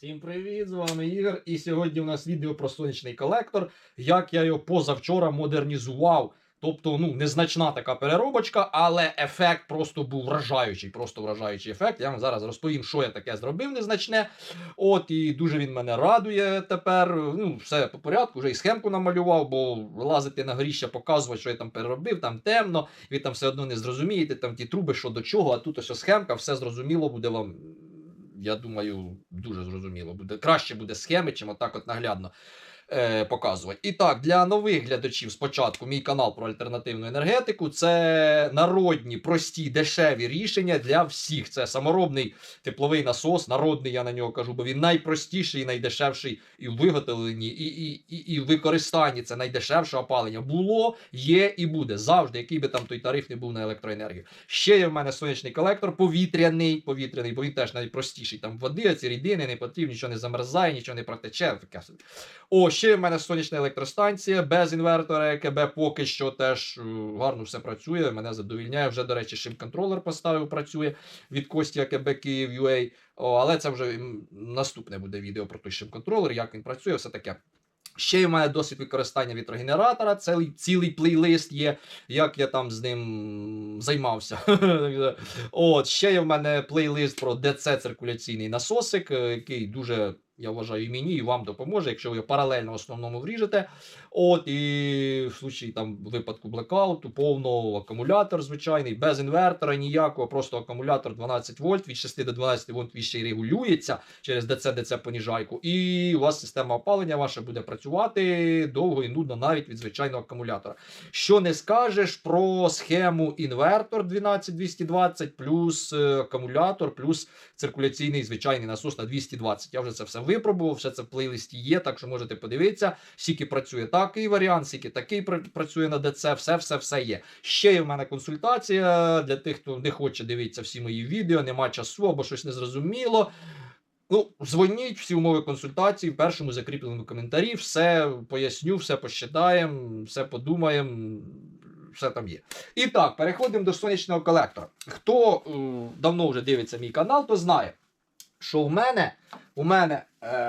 Всім привіт! З вами Ігор. І сьогодні у нас відео про сонячний колектор, як я його позавчора модернізував. Тобто, ну, незначна така переробочка, але ефект просто був вражаючий, просто вражаючий ефект. Я вам зараз розповім, що я таке зробив незначне. От, і дуже він мене радує тепер. Ну, все по порядку, вже і схемку намалював, бо лазити на горіще, показувати, що я там переробив, там темно, ви там все одно не зрозумієте, там ті труби, що до чого, а тут ось схемка, все зрозуміло буде вам. Я думаю, дуже зрозуміло буде. Краще буде схеми, чим отак от наглядно е, показувати. І так, для нових глядачів спочатку мій канал про альтернативну енергетику. Це народні, прості, дешеві рішення для всіх. Це саморобний тепловий насос, народний, я на нього кажу, бо він найпростіший і найдешевший і в виготовленні, і, і, і, і в використанні. Це найдешевше опалення. Було, є і буде. Завжди, який би там той тариф не був на електроенергію. Ще є в мене сонячний колектор повітряний, повітряний, бо він теж найпростіший. Там води, ці рідини не потрібні, нічого не замерзає, нічого не протече. О, ще в мене сонячна електростанція без інвертора, ЕКБ поки що теж е, гарно все працює. Мене задовільняє. Вже, до речі, шим-контролер поставив, працює від Кості АКБ Київ UA. О, але це вже наступне буде відео про той шим-контролер, як він працює, все таке. Ще й має досвід використання вітрогенератора, цілий, цілий плейлист є, як я там з ним займався. От, ще є в мене плейлист про ДЦ циркуляційний насосик, е, який дуже, я вважаю, і мені, і вам допоможе, якщо ви паралельно основному вріжете. От, і в случаї там випадку блекауту, повно акумулятор звичайний, без інвертора ніякого, просто акумулятор 12 вольт, від 6 до 12 вольт він ще й регулюється через DC-DC поніжайку. І у вас система опалення ваша буде працювати довго і нудно навіть від звичайного акумулятора. Що не скажеш про схему інвертор 12220 плюс е, акумулятор, плюс циркуляційний звичайний насос на 220. Я вже це все випробував, все це в плейлисті є, так що можете подивитися, скільки працює такий варіант, скільки такий працює на ДЦ, все, все, все є. Ще є в мене консультація для тих, хто не хоче дивитися всі мої відео, нема часу або щось незрозуміло. Ну, дзвоніть, всі умови консультації в першому закріпленому коментарі, все поясню, все посчитаємо, все подумаємо, все там є. І так, переходимо до сонячного колектора. Хто е, давно вже дивиться мій канал, то знає, що в мене, у мене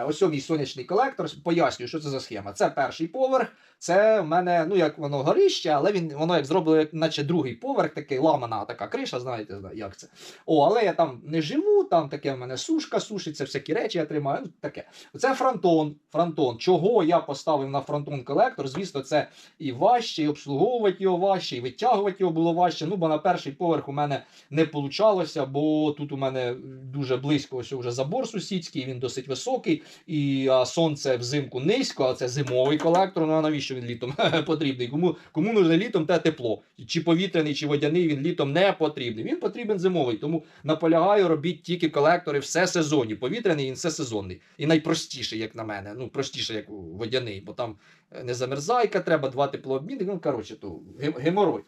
ось мій сонячний колектор. Пояснюю, що це за схема. Це перший поверх. Це в мене, ну як воно горище, але він воно як зроблено, як наче другий поверх, такий ламана така криша, знаєте, зна- як це. О, але я там не живу, там таке в мене сушка сушиться, всякі речі я тримаю. ну, Таке. Це фронтон. Фронтон. Чого я поставив на фронтон колектор? Звісно, це і важче, і обслуговувати його важче, і витягувати його було важче. Ну, бо на перший поверх у мене не получалося, бо тут у мене дуже близько ось вже забор сусідський, він досить високий, і а, сонце взимку низько, а це зимовий колектор. Ну а навіщо він літом потрібний? Кому, кому нужне літом те тепло? Чи повітряний, чи водяний, він літом не потрібний. Він потрібен зимовий. Тому наполягаю, робіть тільки колектори все сезонні. Повітряний він все сезонний. І найпростіший, як на мене. Ну, простіше, як водяний, бо там не замерзайка, треба два теплообмінники. Ну, коротше, то геморой.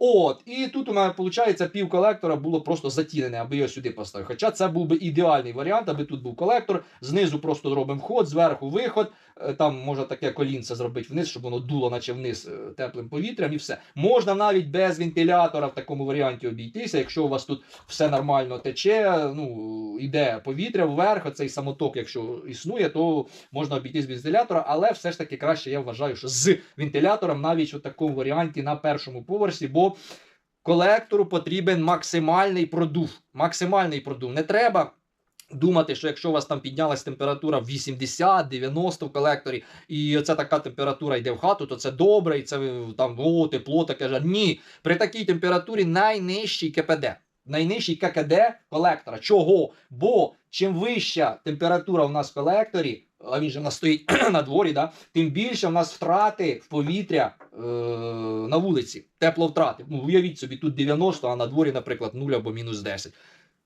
От, і тут у мене виходить, пів колектора було просто затінене, аби його сюди поставив. Хоча це був би ідеальний варіант, аби тут був колектор. Знизу просто робимо вход, зверху виход. Е, Там можна таке колінце зробити вниз, щоб воно дуло, наче вниз е, теплим повітрям, і все. Можна навіть без вентилятора в такому варіанті обійтися. Якщо у вас тут все нормально тече, ну іде повітря вверх, цей самоток, якщо існує, то можна обійтись без вентилятора, але все ж таки краще я вважаю, що з вентилятором навіть у такому варіанті на першому поверсі, бо колектору потрібен максимальний продув. Максимальний продув. Не треба. Думати, що якщо у вас там піднялась температура в 80-90 в колекторі, і оця така температура йде в хату, то це добре, і це там о, тепло таке ж. Ні, при такій температурі найнижчий КПД. Найнижчий ККД колектора. Чого? Бо чим вища температура в нас в колекторі, а він же в нас стоїть на дворі, да, тим більше в нас втрати в повітря е, на вулиці, тепловтрати. Ну, уявіть собі, тут 90, а на дворі, наприклад, 0 або мінус 10.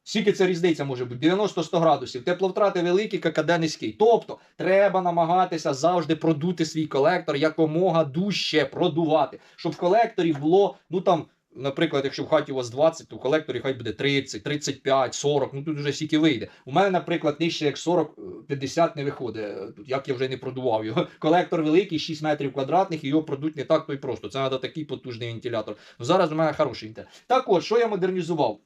Скільки це різниця може бути? 90-100 градусів. Тепловтрати великі, ККД низький. Тобто треба намагатися завжди продути свій колектор якомога дужче продувати, щоб в колекторі було, ну там. Наприклад, якщо в хаті у вас 20, то в колекторі хай буде 30, 35, 40, ну тут вже стільки вийде. У мене, наприклад, нижче як 40, е, 50 не виходить. Тут як я вже не продував його. Колектор великий, 6 метрів квадратних, і його продуть не так то й просто. Це треба такий потужний вентилятор. Ну зараз у мене хороший вентилятор. Так от, що я модернізував?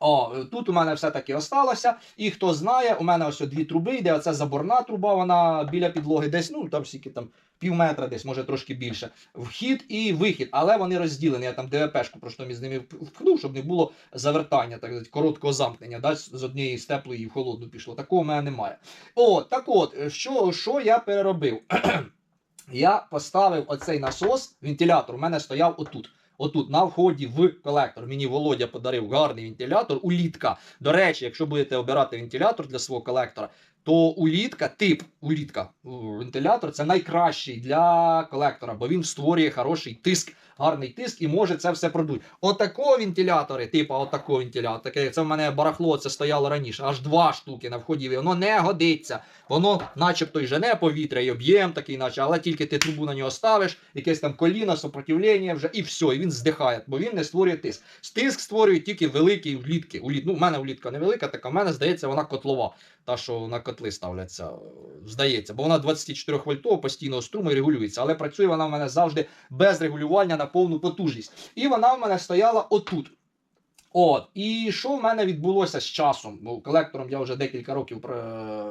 О, тут у мене все-таки осталося. І хто знає, у мене ось дві труби йде. Оце заборна труба, вона біля підлоги, десь, ну там скільки там пів метра, десь, може трошки більше. Вхід і вихід, але вони розділені. Я там ДВПшку просто між ними вкнув, щоб не було завертання, так сказати, короткого замкнення. Да? З однієї з теплої в холодну пішло. Такого в мене немає. О, так от, що, що я переробив? я поставив оцей насос, вентилятор, у мене стояв отут. Отут на вході в колектор. Мені Володя подарив гарний вентилятор. Улітка. До речі, якщо будете обирати вентилятор для свого колектора, то улітка, тип улітка, вентилятор це найкращий для колектора, бо він створює хороший тиск, гарний тиск і може це все продуть. Отако вентилятори, типу отако вентилятор, таке, це в мене барахло, це стояло раніше, аж два штуки на вході. Воно не годиться. Воно, начебто, й жене повітря, і об'єм такий, наче, але тільки ти трубу на нього ставиш, якесь там коліно, сопротивлення вже, і все, і він здихає, бо він не створює тиск. Тиск створює тільки великі влітки. Уліт, ну, в мене влітка невелика, така в мене здається, вона котлова. Та, що на котли ставляться, здається, бо вона 24 вольтова постійного струму і регулюється, але працює вона в мене завжди без регулювання на повну потужність. І вона в мене стояла отут. От, і що в мене відбулося з часом? Бо колектором я вже декілька років е,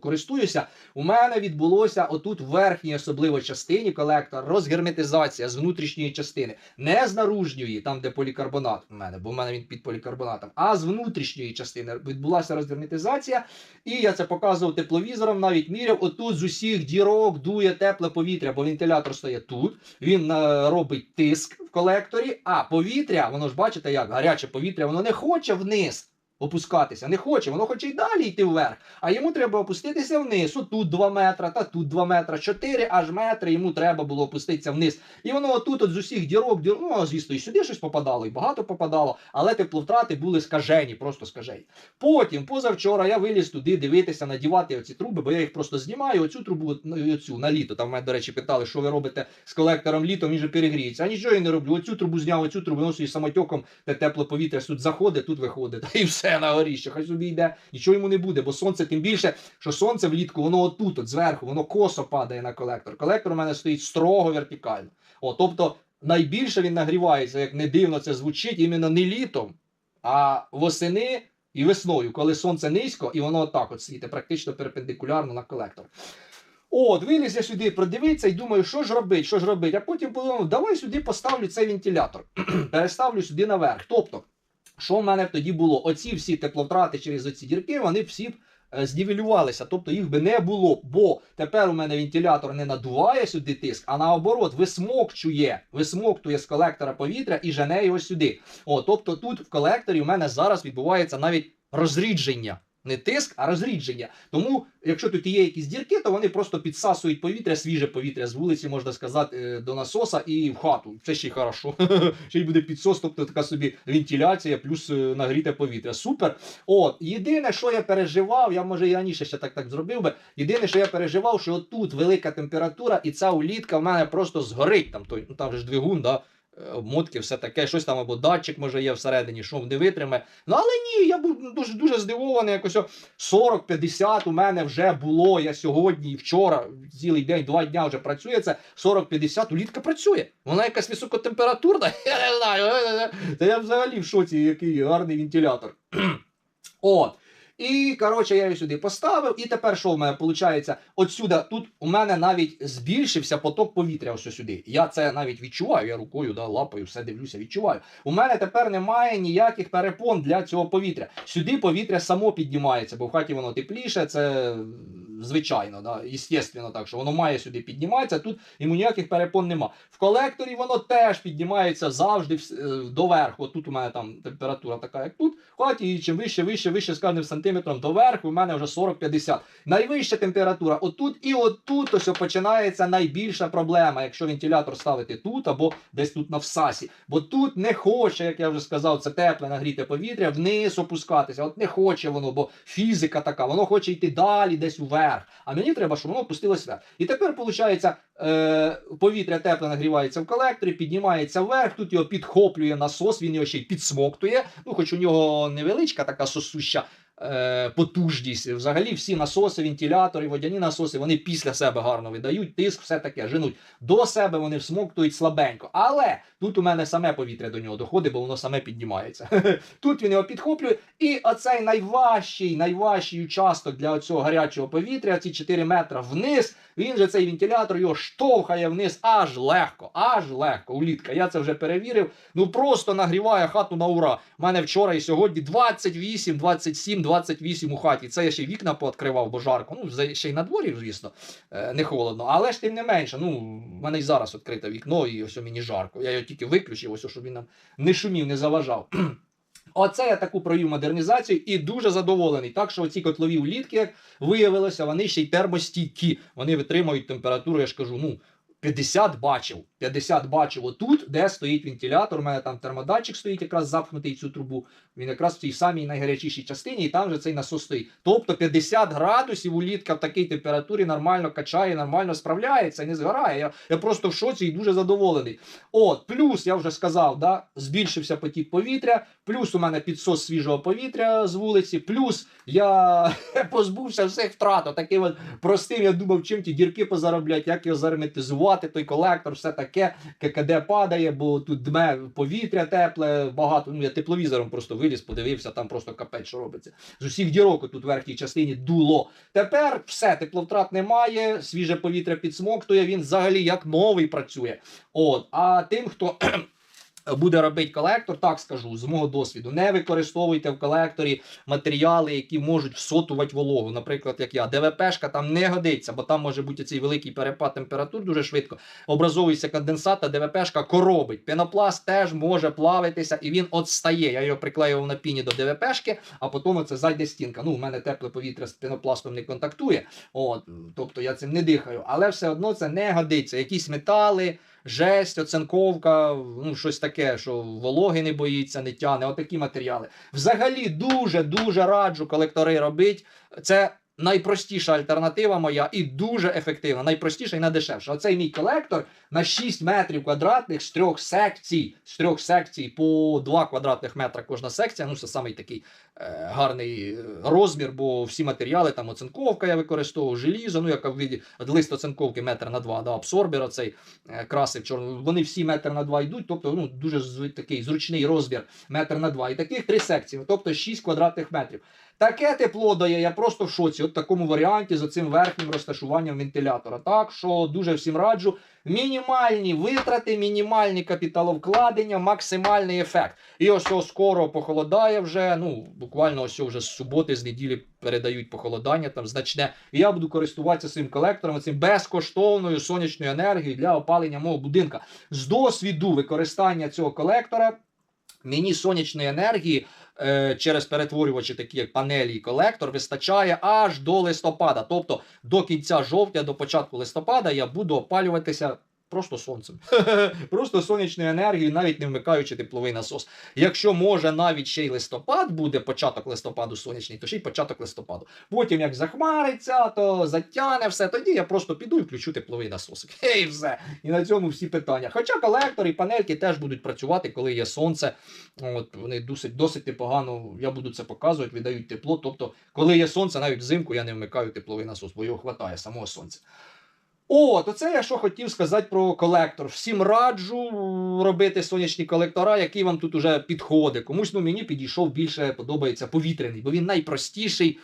користуюся. У мене відбулося отут в верхній особливо частині колектора розгерметизація з внутрішньої частини, не з наружньої, там де полікарбонат у мене, бо в мене він під полікарбонатом, а з внутрішньої частини відбулася розгерметизація. І я це показував тепловізором, навіть міряв. Отут з усіх дірок дує тепле повітря, бо вентилятор стоїть тут. Він е, робить тиск колекторі, а повітря, воно ж бачите, як гаряче повітря, воно не хоче вниз опускатися, не хоче, воно хоче й далі йти вверх. А йому треба опуститися вниз. Отут 2 метра, та тут 2 метра, 4 аж метри йому треба було опуститися вниз. І воно отут от з усіх дірок, дір... ну, звісно, і сюди щось попадало, і багато попадало, але тепловтрати були скажені, просто скажені. Потім, позавчора, я виліз туди дивитися, надівати оці труби, бо я їх просто знімаю. Оцю трубу ну, оцю, на літо. Там мене, до речі, питали, що ви робите з колектором літом, він же перегріється. А нічого я не роблю. Оцю трубу зняв, оцю трубу, воно собі самотьоком, те тепле повітря тут заходить, тут виходить. І все на горі, хай собі йде. Нічого йому не буде, бо сонце, тим більше, що сонце влітку, воно отут, от зверху, воно косо падає на колектор. Колектор у мене стоїть строго вертикально. О, тобто найбільше він нагрівається, як не дивно це звучить, іменно не літом, а восени і весною, коли сонце низько, і воно отак от світить, практично перпендикулярно на колектор. От, виліз я сюди, продивитися і думаю, що ж робити, що ж робити. А потім подумав, давай сюди поставлю цей вентилятор. Переставлю сюди наверх. Тобто, що в мене тоді було? Оці всі тепловтрати через оці дірки, вони всі б е, знівелювалися, тобто їх би не було, бо тепер у мене вентилятор не надуває сюди тиск, а наоборот, висмокчує, висмоктує з колектора повітря і жене його сюди. О, тобто тут в колекторі у мене зараз відбувається навіть розрідження. Не тиск, а розрідження. Тому, якщо тут є якісь дірки, то вони просто підсасують повітря, свіже повітря з вулиці, можна сказати, е, до насоса і в хату. Це ще й хорошо. Ще й буде підсос, тобто така собі вентиляція, плюс е, нагріте повітря. Супер. От, єдине, що я переживав, я може і раніше ще так так зробив би. Єдине, що я переживав, що тут велика температура, і ця улітка в мене просто згорить. Там той, ну там же ж двигун, да. Е, Обмотки, все таке, щось там або датчик може є всередині, що не витримає. Ну але ні, я був дуже дуже здивований. Якось 40-50 у мене вже було. Я сьогодні і вчора, цілий день, два дня вже працює. Це 40-50, улітка працює. Вона якась високотемпературна. Я не знаю. Та я взагалі в шоці, який гарний вентилятор. От. І, коротше, я її сюди поставив, і тепер що в мене виходить? Отсюда, тут у мене навіть збільшився поток повітря ось сюди. Я це навіть відчуваю, я рукою, да, лапою, все дивлюся, відчуваю. У мене тепер немає ніяких перепон для цього повітря. Сюди повітря само піднімається, бо в хаті воно тепліше, це звичайно, да, естественно так, що воно має сюди підніматися, тут йому ніяких перепон нема. В колекторі воно теж піднімається завжди е, доверху. Тут у мене там температура така, як тут. В хаті, чим вище, вище, вище з кожним доверху, у мене вже 40-50. Найвища температура отут і отут ось починається найбільша проблема, якщо вентилятор ставити тут або десь тут на всасі. Бо тут не хоче, як я вже сказав, це тепле нагріте повітря, вниз опускатися. От не хоче воно, бо фізика така, воно хоче йти далі, десь вверх. А мені треба, щоб воно опустилось вверх. І тепер, виходить, е, повітря тепле нагрівається в колекторі, піднімається вверх, тут його підхоплює насос, він його ще й підсмоктує. Ну, хоч у нього невеличка така сосуща потужність. Взагалі всі насоси, вентилятори, водяні насоси, вони після себе гарно видають, тиск, все таке, женуть. До себе вони всмоктують слабенько. Але тут у мене саме повітря до нього доходить, бо воно саме піднімається. Тут він його підхоплює. І оцей найважчий, найважчий участок для цього гарячого повітря, ці 4 метри вниз. Він же цей вентилятор його штовхає вниз аж легко, аж легко. Улітка. Я це вже перевірив. Ну просто нагріває хату на ура. У мене вчора і сьогодні 28, 27, 28 у хаті. Це я ще вікна пооткривав, бо жарко. Ну, ще й на дворі, звісно, е, не холодно. Але ж тим не менше, ну, в мене і зараз відкрите вікно, і ось мені жарко. Я його тільки виключив, ось щоб він нам не шумів, не заважав. Оце я таку провів модернізацію і дуже задоволений. Так що оці котлові улітки, як виявилося, вони ще й термостійкі. Вони витримують температуру, я ж кажу, ну. 50 бачив. 50 бачив отут, де стоїть вентилятор. У мене там термодатчик стоїть, якраз запхнутий цю трубу. Він якраз в цій самій найгарячішій частині, і там же цей насос стоїть. Тобто 50 градусів улітка в такій температурі нормально качає, нормально справляється не згорає. Я, я просто в шоці і дуже задоволений. От, плюс, я вже сказав, да, збільшився потік повітря, плюс у мене підсос свіжого повітря з вулиці, плюс я позбувся всіх втрат. Таким от простим, я думав, чим ті дірки позароблять, як його зарметизувати, той колектор, все таке, ККД падає, бо тут дме повітря тепле, багато. Ну, я тепловізором просто виліз, подивився, там просто капець, що робиться. З усіх дірок тут в верхній частині дуло. Тепер все, тепловтрат немає, свіже повітря підсмоктує, він взагалі як новий працює. От, а тим, хто. Буде робити колектор, так скажу, з мого досвіду. Не використовуйте в колекторі матеріали, які можуть всотувати вологу. Наприклад, як я, ДВПшка там не годиться, бо там може бути цей великий перепад температур дуже швидко. Образовується конденсат, а ДВПшка коробить. Пенопласт теж може плавитися і він отстає. Я його приклеював на піні до ДВПшки, а потім це зайде стінка. Ну, у мене тепле повітря з пенопластом не контактує. От, тобто я цим не дихаю. Але все одно це не годиться. Якісь метали жесть, оцинковка, ну щось таке, що вологи не боїться, не тяне, отакі матеріали. Взагалі дуже дуже раджу колектори робити. Це найпростіша альтернатива моя і дуже ефективна, найпростіша і найдешевша. Оцей мій колектор на 6 метрів квадратних з трьох секцій, з трьох секцій по 2 квадратних метра кожна секція. Ну, це самий такий е, гарний е, розмір, бо всі матеріали, там оцинковка я використовував, желізо, ну, яка в виді от лист оцинковки метр на два, да, абсорбер оцей е, красив чорний, вони всі метр на два йдуть, тобто ну, дуже такий зручний розмір метр на два. І таких три секції, тобто 6 квадратних метрів. Таке тепло дає, я просто в шоці. От в такому варіанті з оцим верхнім розташуванням вентилятора. Так що дуже всім раджу. Мінімальні витрати, мінімальні капіталовкладення, максимальний ефект. І ось ось скоро похолодає вже. Ну буквально ось вже з суботи, з неділі передають похолодання там значне. І я буду користуватися цим колектором, цим безкоштовною сонячною енергією для опалення мого будинка. З досвіду використання цього колектора. Мені сонячної енергії через перетворювачі, такі як панелі і колектор, вистачає аж до листопада. Тобто до кінця жовтня, до початку листопада я буду опалюватися просто сонцем. просто сонячною енергією, навіть не вмикаючи тепловий насос. Якщо може навіть ще й листопад буде, початок листопаду сонячний, то ще й початок листопаду. Потім як захмариться, то затяне все. Тоді я просто піду і включу тепловий насосик. І все. І на цьому всі питання. Хоча колектори і панельки теж будуть працювати, коли є сонце. От вони досить досить непогано. Я буду це показувати, віддають тепло. Тобто, коли є сонце, навіть взимку я не вмикаю тепловий насос, бо його хватає самого сонця. О, то це я що хотів сказати про колектор. Всім раджу робити сонячні колектора, які вам тут уже підходить. Комусь ну, мені підійшов більше подобається повітряний, бо він найпростіший.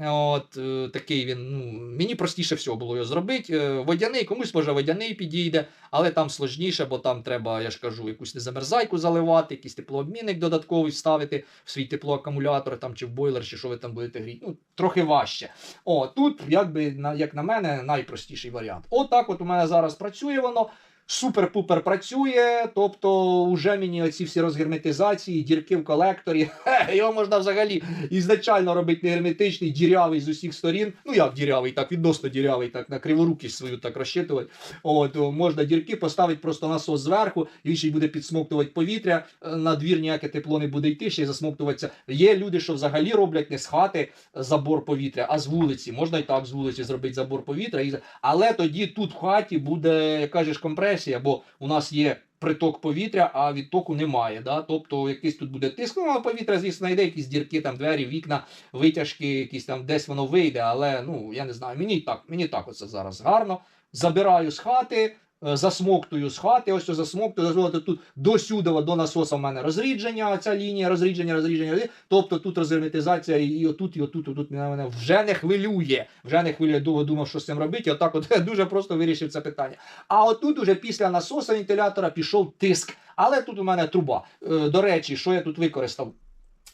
От е, такий він. Ну, мені простіше всього було його зробити. Е, Водяний, комусь може водяний підійде, але там сложніше, бо там треба, я ж кажу, якусь незамерзайку заливати, якийсь теплообмінник додатковий вставити в свій теплоакумулятор там, чи в бойлер, чи що ви там будете гріти. Ну, трохи важче. О, тут, якби, як на мене, найпростіший варіант. От от у мене зараз працює воно. Супер-пупер працює, тобто вже мені оці всі розгерметизації, дірки в колекторі. Хе, його можна взагалі ізначально робити не герметичний, дірявий з усіх сторін. Ну як дірявий, так відносно дірявий, так на криворукість свою так розчитувати. От можна дірки поставити просто насос зверху, він ще й буде підсмоктувати повітря. е, На двір ніяке тепло не буде йти, ще й засмоктуватися. Є люди, що взагалі роблять не з хати забор повітря, а з вулиці. Можна і так з вулиці зробити забор повітря, але тоді тут в хаті буде яка ж компресія, бо у нас є приток повітря, а відтоку немає. Да? Тобто якийсь тут буде тиск. Ну, а повітря, звісно, йде, якісь дірки, там двері, вікна, витяжки, якісь там десь воно вийде, але ну я не знаю. Мені так, мені так оце зараз гарно. Забираю з хати. Е, Засмоктую з хати, ось ось засмоктую, дозволити тут до сюдова, до насоса в мене розрідження, ця лінія розрідження, розрідження, розрідження. тобто тут розерметизація і, і отут, і отут, і отут мене вже не хвилює. Вже не хвилює, довго думав, що з цим робити. Отак от дуже просто вирішив це питання. А отут уже після насоса вентилятора пішов тиск. Але тут у мене труба. Е, До речі, що я тут використав?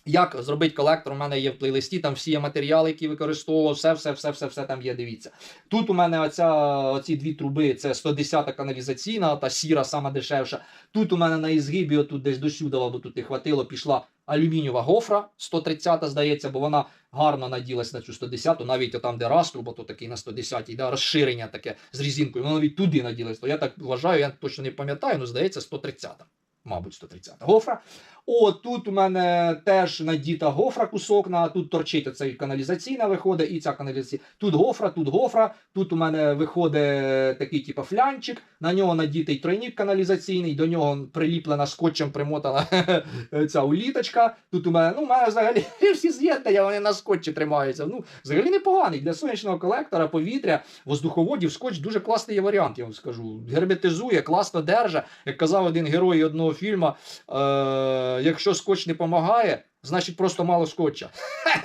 Як зробити колектор? У мене є в плейлисті, там всі є матеріали, які використовував, все, все, все, все, все там є. Дивіться. Тут у мене оця, оці дві труби, це 110-та каналізаційна, та сіра, сама дешевша. Тут у мене на ізгибі, отут десь до сюди, бо тут не хватило, пішла алюмінієва гофра 130, здається, бо вона гарно наділась на цю 110-ту, навіть там, де растру, бо то такий на 110, да, розширення таке з різинкою, воно навіть туди наділась. То я так вважаю, я точно не пам'ятаю, ну здається, 130. Мабуть, 130 гофра. О, тут у мене теж надіта гофра кусок, на тут торчить оцей каналізаційна виходить, і ця каналізаційна. Тут гофра, тут гофра. Тут у мене виходить такий, типу, флянчик, на нього надітий тройник каналізаційний, до нього приліплена скотчем примотана ця уліточка. Тут у мене, ну, у мене взагалі всі з'єднання, вони на скотчі тримаються. Ну, взагалі непоганий. Для сонячного колектора повітря, воздуховодів, скотч дуже класний є варіант, я вам скажу. Герметизує, класно держа. Як казав один герой одного фільму, е- якщо скотч не допомагає, значить просто мало скотча.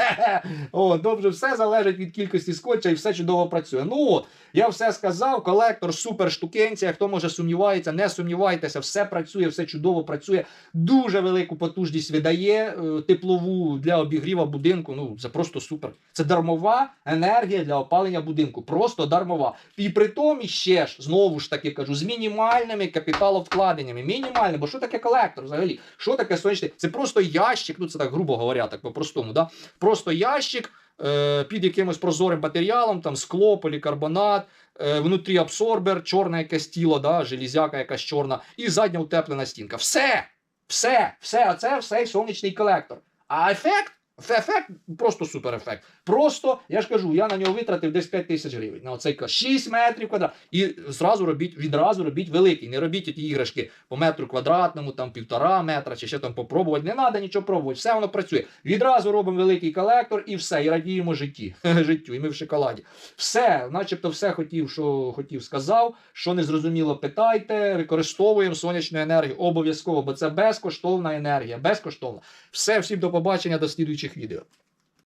О, добре, все залежить від кількості скотча і все чудово працює. Ну от, я все сказав. Колектор, супер штукенція. Хто може сумнівається, не сумнівайтеся, все працює, все чудово працює. Дуже велику потужність видає е, теплову для обігріва будинку. Ну це просто супер. Це дармова енергія для опалення будинку. Просто дармова. І при тому ще ж знову ж таки кажу, з мінімальними капіталовкладеннями. Мінімальними, бо що таке колектор взагалі? Що таке сонячний? Це просто ящик. Ну це так грубо говоря, так по-простому. Да? Просто ящик е, під якимось прозорим матеріалом, там скло, полікарбонат, е, внутрі абсорбер, чорне якесь тіло, да, железяка якась чорна, і задня утеплена стінка. Все! Все, все, оце все сонячний колектор. А ефект? Ефект просто супер ефект. Просто, я ж кажу, я на нього витратив десь 5 тисяч гривень. На оцей 6 метрів квадрат. І зразу робіть, відразу робіть великий. Не робіть ті іграшки по метру квадратному, там півтора метра, чи ще там попробувати. Не треба нічого пробувати. Все воно працює. Відразу робимо великий колектор і все. І радіємо житті. життю. І ми в шоколаді. Все, начебто, все хотів, що хотів, сказав. Що не зрозуміло, питайте. Використовуємо сонячну енергію обов'язково, бо це безкоштовна енергія. Безкоштовна. Все, всім до побачення, до слідуючих відео.